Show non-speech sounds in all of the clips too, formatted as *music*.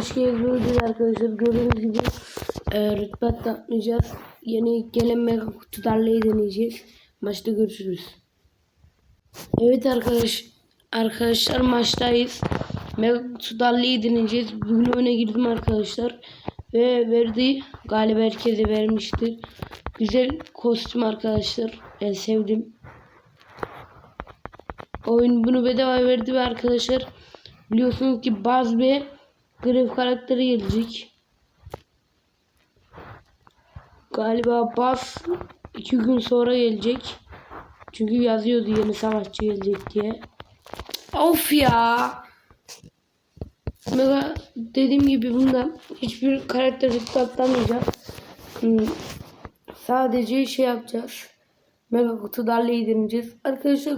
hoş geldiniz arkadaşlar. Gördüğünüz gibi e, rütbe atlayacağız. Yeni gelen mega kutularla deneyeceğiz. Maçta görüşürüz. Evet arkadaş arkadaşlar maçtayız. Mega kutularla deneyeceğiz. Bugün öne girdim arkadaşlar. Ve verdi. Galiba herkese vermiştir. Güzel kostüm arkadaşlar. Ben sevdim. Oyun bunu bedava verdi ve arkadaşlar biliyorsunuz ki Buzz ve Grave karakteri gelecek. Galiba Buzz iki gün sonra gelecek. Çünkü yazıyordu yeni savaşçı gelecek diye. Of ya. Mega dediğim gibi bunda hiçbir karakter atlamayacak. Hmm. Sadece şey yapacağız. Mega kutularla iyileneceğiz. Arkadaşlar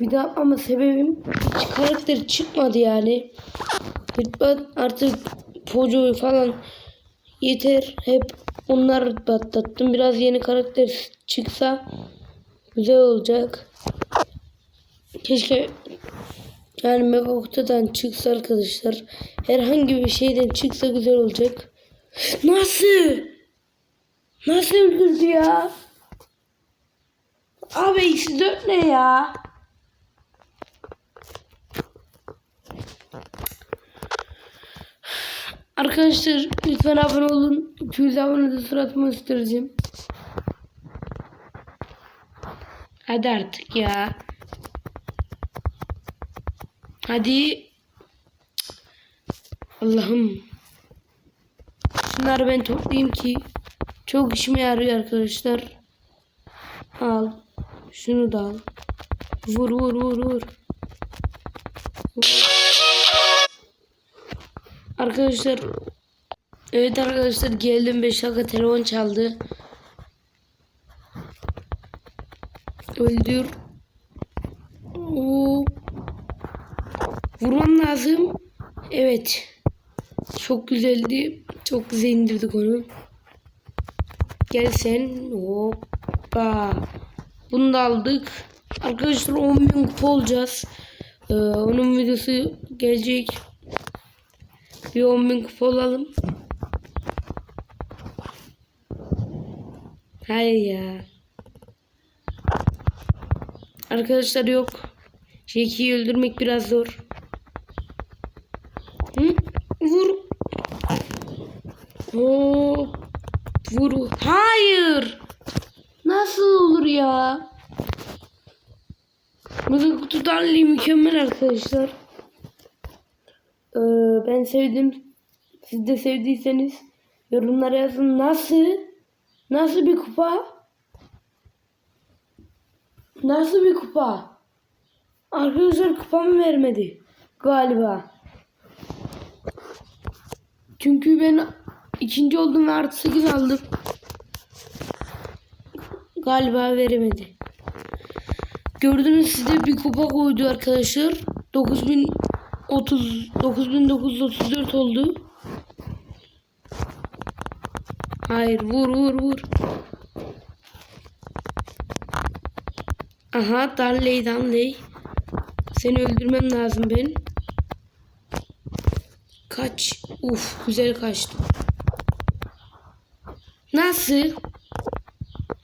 video ama sebebim hiç karakter çıkmadı yani. Ben artık Poco'yu falan yeter. Hep onları atlattım. Biraz yeni karakter çıksa güzel olacak. Keşke yani Mega Kutu'dan çıksa arkadaşlar. Herhangi bir şeyden çıksa güzel olacak. *laughs* Nasıl? Nasıl öldürdü ya? Abi X4 ne ya? Arkadaşlar lütfen abone olun. 200 abone de suratımı ısıtıracağım. Hadi artık ya. Hadi. Allah'ım. Şunları ben toplayayım ki çok işime yarıyor arkadaşlar. Al. Şunu da al. Vur vur vur vur. Arkadaşlar Evet arkadaşlar geldim 5 dakika telefon çaldı. Öldür. Oo. Vurmam lazım. Evet. Çok güzeldi. Çok güzel indirdik onu. Gel sen. Hoppa. Bunu da aldık. Arkadaşlar 10.000 kupa olacağız. Ee, onun videosu gelecek. Bir 10.000 kupa olalım. Hayır ya. Arkadaşlar yok. Jackie'yi öldürmek biraz zor. Hı? Vur. Hop. Vur. Hayır. Nasıl olur ya? Bu kutudan mükemmel arkadaşlar. Ee, ben sevdim. Siz de sevdiyseniz yorumlara yazın. Nasıl? Nasıl bir kupa? Nasıl bir kupa? Arkadaşlar kupamı vermedi. Galiba. Çünkü ben ikinci oldum ve artı 8 aldım. Galiba veremedi. Gördünüz size bir kupa koydu arkadaşlar. 9030 9934 oldu. Hayır vur vur vur. Aha Darley Darley. Seni öldürmem lazım ben. Kaç. Uf güzel kaçtı. Nasıl?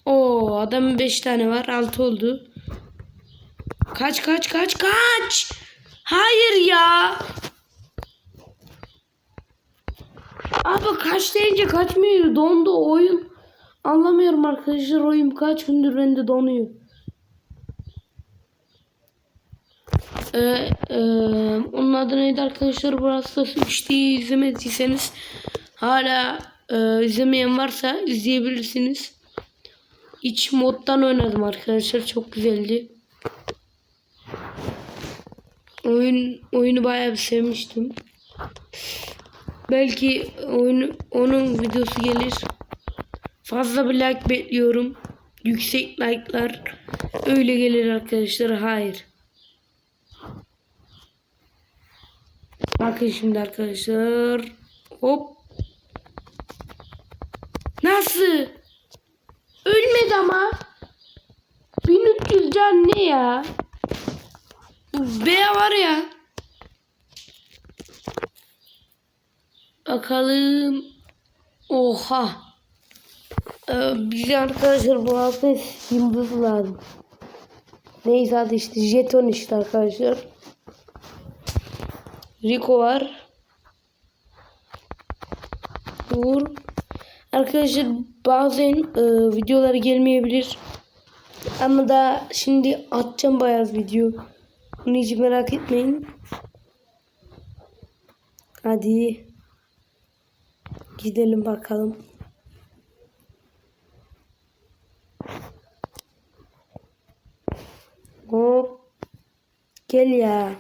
O adamın 5 tane var. 6 oldu. Kaç kaç kaç kaç. Hayır ya. Abi kaç deyince kaçmıyor. Dondu oyun. Anlamıyorum arkadaşlar oyun kaç gündür bende donuyor. Ee, e, onun adı neydi arkadaşlar? Burası 3 diye izlemediyseniz hala e, izlemeyen varsa izleyebilirsiniz. İç moddan oynadım arkadaşlar. Çok güzeldi. Oyun oyunu bayağı bir sevmiştim. Belki oyunu, onun videosu gelir. Fazla bir like bekliyorum. Yüksek like'lar öyle gelir arkadaşlar. Hayır. Bakın şimdi arkadaşlar. Hop. Nasıl? Ölmedi ama. 1300 can ne ya? Bu B var ya. Bakalım. Oha. Ee, bize arkadaşlar bu hafta yıldız lazım. Neyse hadi işte jeton işte arkadaşlar. Rico var. Uğur. Arkadaşlar bazen e, videolar gelmeyebilir. Ama da şimdi atacağım bayağı video. Bunu hiç merak etmeyin. Hadi. Gidelim bakalım. Hop. Gel ya.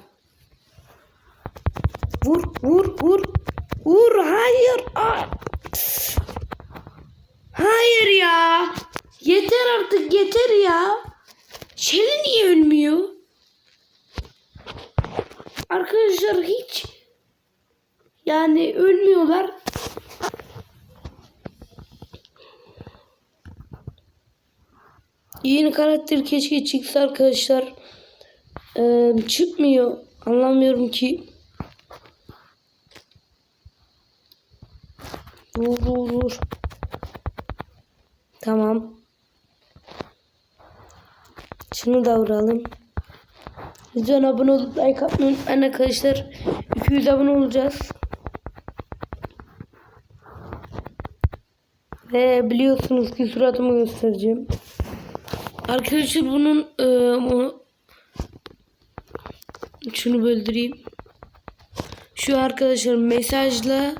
Vur vur vur. Vur hayır. Hayır ya. Yeter artık yeter ya. Şeli niye ölmüyor? Arkadaşlar hiç yani ölmüyorlar. Yeni karakter keşke çıksa arkadaşlar. Ee, çıkmıyor. Anlamıyorum ki. Vur vur vur. Tamam. Şunu da vuralım. Lütfen abone olup like atmayı unutmayın arkadaşlar. 200 abone olacağız. Ve biliyorsunuz ki suratımı göstereceğim. Arkadaşlar bunun e, bu- şunu böldüreyim. Şu arkadaşlar mesajla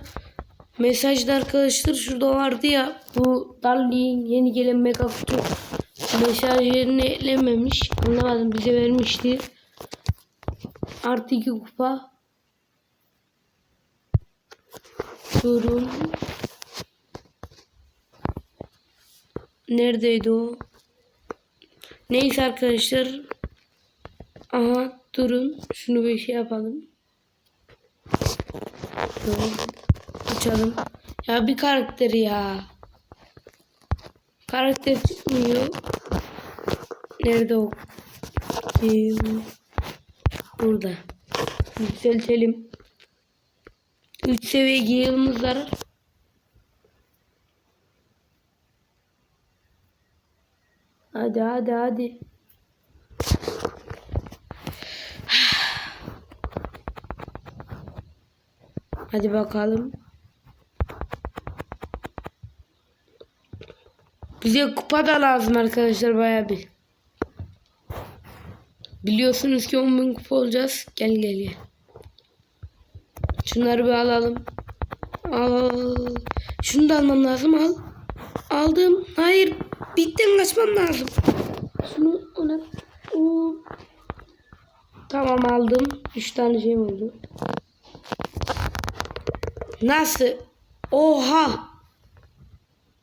mesajda arkadaşlar şurada vardı ya bu Darli'nin yeni gelen mega kutu mesaj eklememiş. Anlamadım bize vermişti. Artı iki kupa. Durun. Neredeydi o? Neyse arkadaşlar. Aha durun. Şunu bir şey yapalım. Açalım. Ya bir karakter ya. Karakter çıkmıyor. Nerede o? Ee, Burada. Yükseltelim. 3 seviye yığılımız var. Hadi hadi hadi. Hadi bakalım. Bize kupa da lazım arkadaşlar bayağı bir. Biliyorsunuz ki 10.000 kupa olacağız. Gel gel gel. Şunları bir alalım. Al. Şunu da almam lazım al. Aldım. Hayır. Bitten kaçmam lazım. Şunu ona. Oo. Tamam aldım. 3 tane şey oldu. Nasıl? Oha.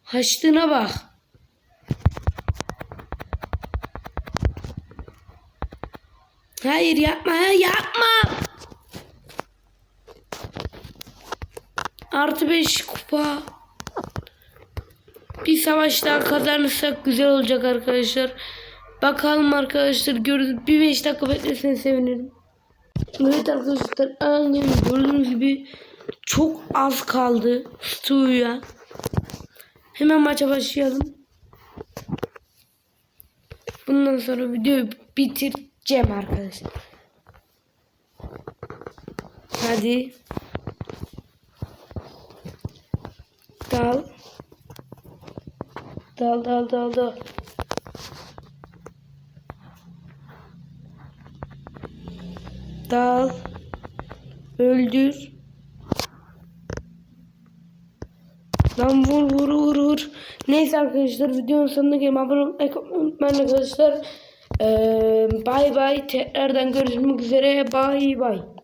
Haçtığına bak. Hayır yapma yapma. Artı 5 kupa. Bir savaş daha kazanırsak güzel olacak arkadaşlar. Bakalım arkadaşlar gördüm. Bir 5 dakika bekleseniz sevinirim. Evet arkadaşlar aynen gördüğünüz gibi çok az kaldı Stu'ya. Hemen maça başlayalım. Bundan sonra videoyu bitireceğim arkadaşlar. Hadi. Dal. Dal dal dal dal. Dal. Öldür. Lan vur vur vur vur. Neyse arkadaşlar videonun sonuna gelin. Abone olmayı unutmayın arkadaşlar. Ee, bay bay. Tekrardan görüşmek üzere. Bay bay.